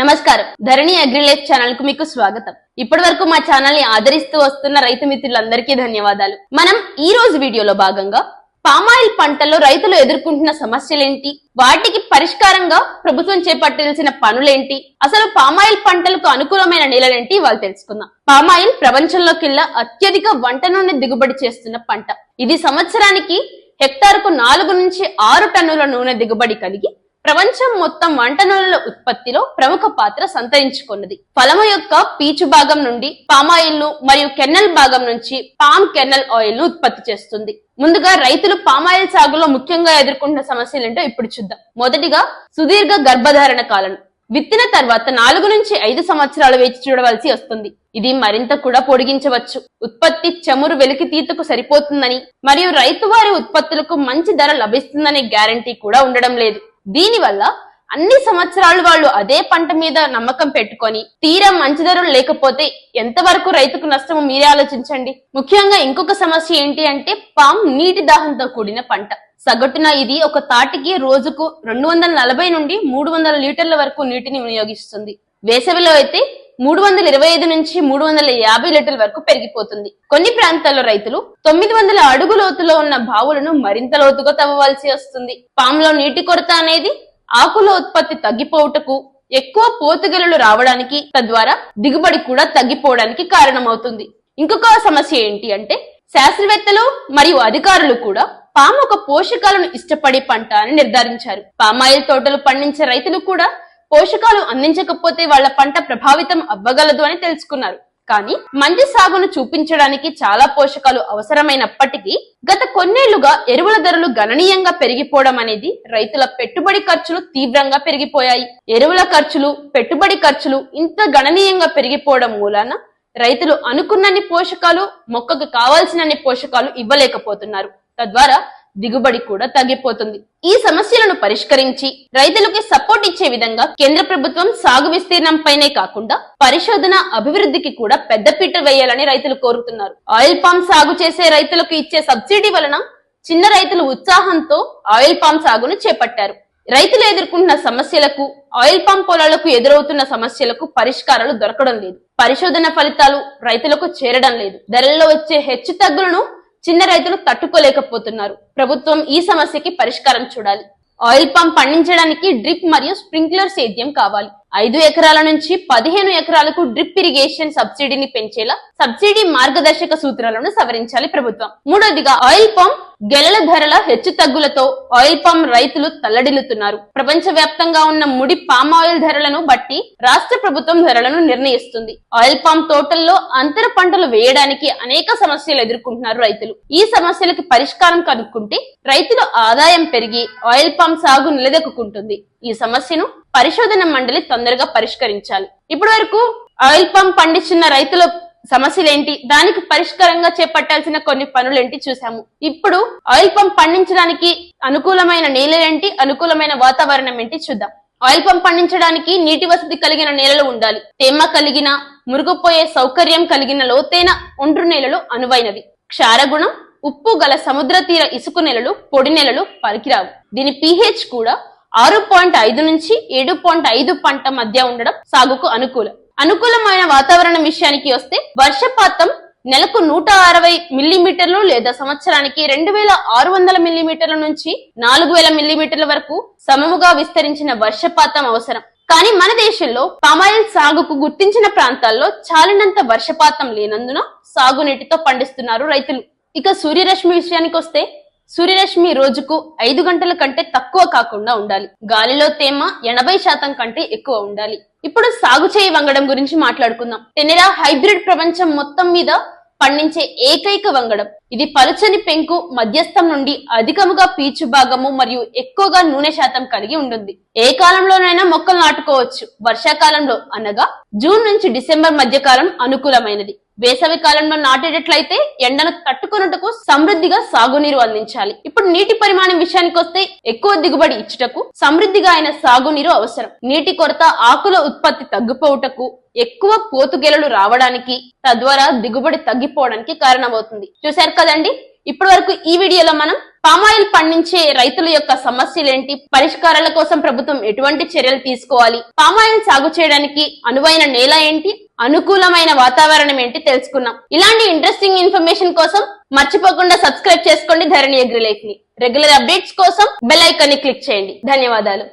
నమస్కారం. ధరణి అగ్రిలైఫ్ ఛానల్కు మీకు స్వాగతం. ఇప్పటి వరకు మా ఛానల్ని ఆదరిస్తూ వస్తున్న రైతు మిత్రులందరికీ ధన్యవాదాలు. మనం ఈ రోజు వీడియోలో భాగంగా పామాయిల్ పంటలో రైతులు ఎదుర్కొంటున్న సమస్యలేంటి? వాటికి పరిష్కారంగా ప్రభుత్వం చేపట్టాల్సిన పనులేంటి? అసలు పామాయిల్ పంటలకు అనుకూలమైన నేలలేంటి? వాళ్ళు తెలుసుకుందాం. పామాయిల్ ప్రపంచంలోకెల్లా అత్యధిక వంట నూనె దిగుబడి చేస్తున్న పంట. ఇది సంవత్సరానికి హెక్టార్కు నాలుగు నుంచి ఆరు టన్నుల నూనె దిగుబడి కలిగి ప్రపంచం మొత్తం వంట నూనెల ఉత్పత్తిలో ప్రముఖ పాత్ర సంతరించుకున్నది. ఫలము యొక్క పీచు భాగం నుండి పామాయిల్ను మరియు కెన్నెల్ భాగం నుంచి పామ్ కెన్నెల్ ఆయిల్ను ఉత్పత్తి చేస్తుంది. ముందుగా రైతులు పామాయిల్ సాగులో ముఖ్యంగా ఎదుర్కొంటున్న సమస్యలు ఏంటో ఇప్పుడు చూద్దాం. మొదటిగా సుదీర్ఘ గర్భధారణ కాలం. విత్తిన తర్వాత నాలుగు నుంచి ఐదు సంవత్సరాలు వేచి చూడవలసి వస్తుంది. ఇది మరింత కూడా పొడిగించవచ్చు. ఉత్పత్తి చమురు వెలికితీతకు సరిపోతుందని మరియు రైతు వారి ఉత్పత్తులకు మంచి ధర లభిస్తుందనే గ్యారంటీ కూడా ఉండడం లేదు. దీనివల్ల అన్ని సంవత్సరాలు వాళ్ళు అదే పంట మీద నమ్మకం పెట్టుకొని తీరా మంచి ధరలు లేకపోతే ఎంతవరకు రైతుకు నష్టమో మీరే ఆలోచించండి. ముఖ్యంగా ఇంకొక సమస్య ఏంటి అంటే పామ్ నీటి దాహంతో కూడిన పంట. సగటున ఇది ఒక తాటికి రోజుకు రెండు వందల నలభై నుండి మూడు వందల లీటర్ల వరకు నీటిని వినియోగిస్తుంది. వేసవిలో అయితే మూడు వందల ఇరవై ఐదు నుంచి మూడు వందల యాభై లీటర్ల వరకు పెరిగిపోతుంది. కొన్ని ప్రాంతాల్లో రైతులు తొమ్మిది వందల అడుగు లోతులో ఉన్న బావులను మరింత లోతుగా తవ్వవలసి వస్తుంది. పాములో నీటి కొరత అనేది ఆకుల ఉత్పత్తి తగ్గిపోవుటకు ఎక్కువ పోతుగెలలు రావడానికి తద్వారా దిగుబడి కూడా తగ్గిపోవడానికి కారణమవుతుంది. ఇంకొక సమస్య ఏంటి అంటే శాస్త్రవేత్తలు మరియు అధికారులు కూడా పాము ఒక పోషకాలను ఇష్టపడే పంట అని నిర్ధారించారు. పామాయిల్ తోటలు పండించే రైతులు కూడా పోషకాలు అందించకపోతే వాళ్ళ పంట ప్రభావితం అవ్వగలదు అని తెలుసుకున్నారు. కానీ మంచి సాగును చూపించడానికి చాలా పోషకాలు అవసరమైనప్పటికీ గత కొన్నేళ్ళుగా ఎరువుల ధరలు గణనీయంగా పెరిగిపోవడం అనేది రైతుల పెట్టుబడి ఖర్చులు తీవ్రంగా పెరిగిపోయాయి. ఎరువుల ఖర్చులు పెట్టుబడి ఖర్చులు ఇంత గణనీయంగా పెరిగిపోవడం మూలాన రైతులు అనుకున్నన్ని పోషకాలు మొక్కకు కావాల్సినన్ని పోషకాలు ఇవ్వలేకపోతున్నారు. తద్వారా దిగుబడి కూడా తగ్గిపోతుంది. ఈ సమస్యలను పరిష్కరించి రైతులకి సపోర్ట్ ఇచ్చే విధంగా కేంద్ర ప్రభుత్వం సాగు విస్తీర్ణంపైనే కాకుండా పరిశోధన అభివృద్ధికి కూడా పెద్దపీట వేయాలని రైతులు కోరుతున్నారు. ఆయిల్ పామ్ సాగు చేసే రైతులకు ఇచ్చే సబ్సిడీ వలన చిన్న రైతులు ఉత్సాహంతో ఆయిల్ పామ్ సాగును చేపట్టారు. రైతులు ఎదుర్కొంటున్న సమస్యలకు ఆయిల్ పామ్ పొలాలకు ఎదురవుతున్న సమస్యలకు పరిష్కారాలు దొరకడం లేదు. పరిశోధన ఫలితాలు రైతులకు చేరడం లేదు. ధరల్లో వచ్చే హెచ్చు తగ్గులను చిన్న రైతులు తట్టుకోలేకపోతున్నారు. ప్రభుత్వం ఈ సమస్యకి పరిష్కారం చూడాలి. ఆయిల్ పంప్ పండించడానికి డ్రిప్ మరియు స్ప్రింక్లర్ సేద్యం కావాలి. ఐదు ఎకరాల నుంచి పదిహేను ఎకరాలకు డ్రిప్ ఇరిగేషన్ సబ్సిడీని పెంచేలా సబ్సిడీ మార్గదర్శక సూత్రాలను సవరించాలి ప్రభుత్వం. మూడోదిగా ఆయిల్ పామ్ గెలల ధరల హెచ్చు తగ్గులతో ఆయిల్ పామ్ రైతులు తల్లడిల్లుతున్నారు. ప్రపంచ వ్యాప్తంగా ఉన్న ముడి పామ్ ఆయిల్ ధరలను బట్టి రాష్ట్ర ప్రభుత్వం ధరలను నిర్ణయిస్తుంది. ఆయిల్ పామ్ తోటల్లో అంతర పంటలు వేయడానికి అనేక సమస్యలు ఎదుర్కొంటున్నారు రైతులు. ఈ సమస్యలకు పరిష్కారం కనుక్కుంటే రైతుల ఆదాయం పెరిగి ఆయిల్ పామ్ సాగు నిలదొక్కుంటుంది ఈ సమస్యను పరిశోధన మండలి తొందరగా పరిష్కరించాలి. ఇప్పటి వరకు ఆయిల్ పంప్ పండించిన రైతుల సమస్యలేంటి? దానికి పరిష్కారంగా చేపట్టాల్సిన కొన్ని పనులేంటి చూసాము ఇప్పుడు ఆయిల్ పంప్ పండించడానికి అనుకూలమైన నేలలేంటి? అనుకూలమైన వాతావరణం ఏంటి చూద్దాం. ఆయిల్ పంప్ పండించడానికి నీటి వసతి కలిగిన నేలలు ఉండాలి. తేమ కలిగిన మురుగుపోయే సౌకర్యం కలిగిన లోతైన ఒండ్రు నేలలు అనువైనవి. క్షారగుణం ఉప్పు గల సముద్ర తీర ఇసుక నేలలు పొడి నేలలు పనికిరావు. దీని పిహెచ్ కూడా ఆరు పాయింట్ ఐదు నుంచి ఏడు పాయింట్ ఐదు పంట మధ్య ఉండడం సాగుకు అనుకూలం. అనుకూలమైన వాతావరణం విషయానికి వస్తే వర్షపాతం నెలకు నూట అరవై మిల్లీమీటర్లు లేదా సంవత్సరానికి రెండు వేల ఆరు వందల మిల్లీమీటర్ల నుంచి నాలుగు వేల మిల్లీమీటర్ల వరకు సమముగా విస్తరించిన వర్షపాతం అవసరం. కానీ మన దేశంలో పామాయిల్ సాగుకు గుర్తించిన ప్రాంతాల్లో చాలినంత వర్షపాతం లేనందున సాగునీటితో పండిస్తున్నారు రైతులు. ఇక సూర్యరశ్మి విషయానికి వస్తే సూర్యరశ్మి రోజుకు ఐదు గంటల కంటే తక్కువ కాకుండా ఉండాలి. గాలిలో తేమ ఎనభై శాతం కంటే ఎక్కువ ఉండాలి. ఇప్పుడు సాగు చేయి వంగడం గురించి మాట్లాడుకుందాం. టెనెరా హైబ్రిడ్ ప్రపంచం మొత్తం మీద పండించే ఏకైక వంగడం. ఇది పలుచని పెంకు మధ్యస్థం నుండి అధికముగా పీచు భాగము మరియు ఎక్కువగా నూనె శాతం కలిగి ఉంటుంది. ఏ కాలంలోనైనా మొక్కలు నాటుకోవచ్చు. వర్షాకాలంలో అనగా జూన్ నుంచి డిసెంబర్ మధ్య కాలం అనుకూలమైనది. వేసవి కాలంలో నాటేటట్లయితే ఎండను తట్టుకున్నట్టుకు సమృద్ధిగా సాగునీరు అందించాలి. ఇప్పుడు నీటి పరిమాణం విషయానికి వస్తే ఎక్కువ దిగుబడి ఇచ్చుటకు సమృద్ధిగా అయిన సాగునీరు అవసరం. నీటి కొరత ఆకుల ఉత్పత్తి తగ్గిపోవుటకు ఎక్కువ పోతుగెలలు రావడానికి తద్వారా దిగుబడి తగ్గిపోవడానికి కారణమవుతుంది. చూశారు కదండి? ఇప్పటి వరకు ఈ వీడియోలో మనం పామాయిల్ పండించే రైతుల యొక్క సమస్యలు ఏంటి పరిష్కారాల కోసం ప్రభుత్వం ఎటువంటి చర్యలు తీసుకోవాలి? పామాయిల్ సాగు చేయడానికి అనువైన నేల ఏంటి? అనుకూలమైన వాతావరణం ఏంటి? తెలుసుకున్నాం ఇలాంటి ఇంట్రెస్టింగ్ ఇన్ఫర్మేషన్ కోసం మర్చిపోకుండా సబ్స్క్రైబ్ చేసుకోండి ధరణి అగ్రిలైఫ్ని రెగ్యులర్ అప్డేట్స్ కోసం బెల్ ఐకాన్ని క్లిక్ చేయండి. ధన్యవాదాలు.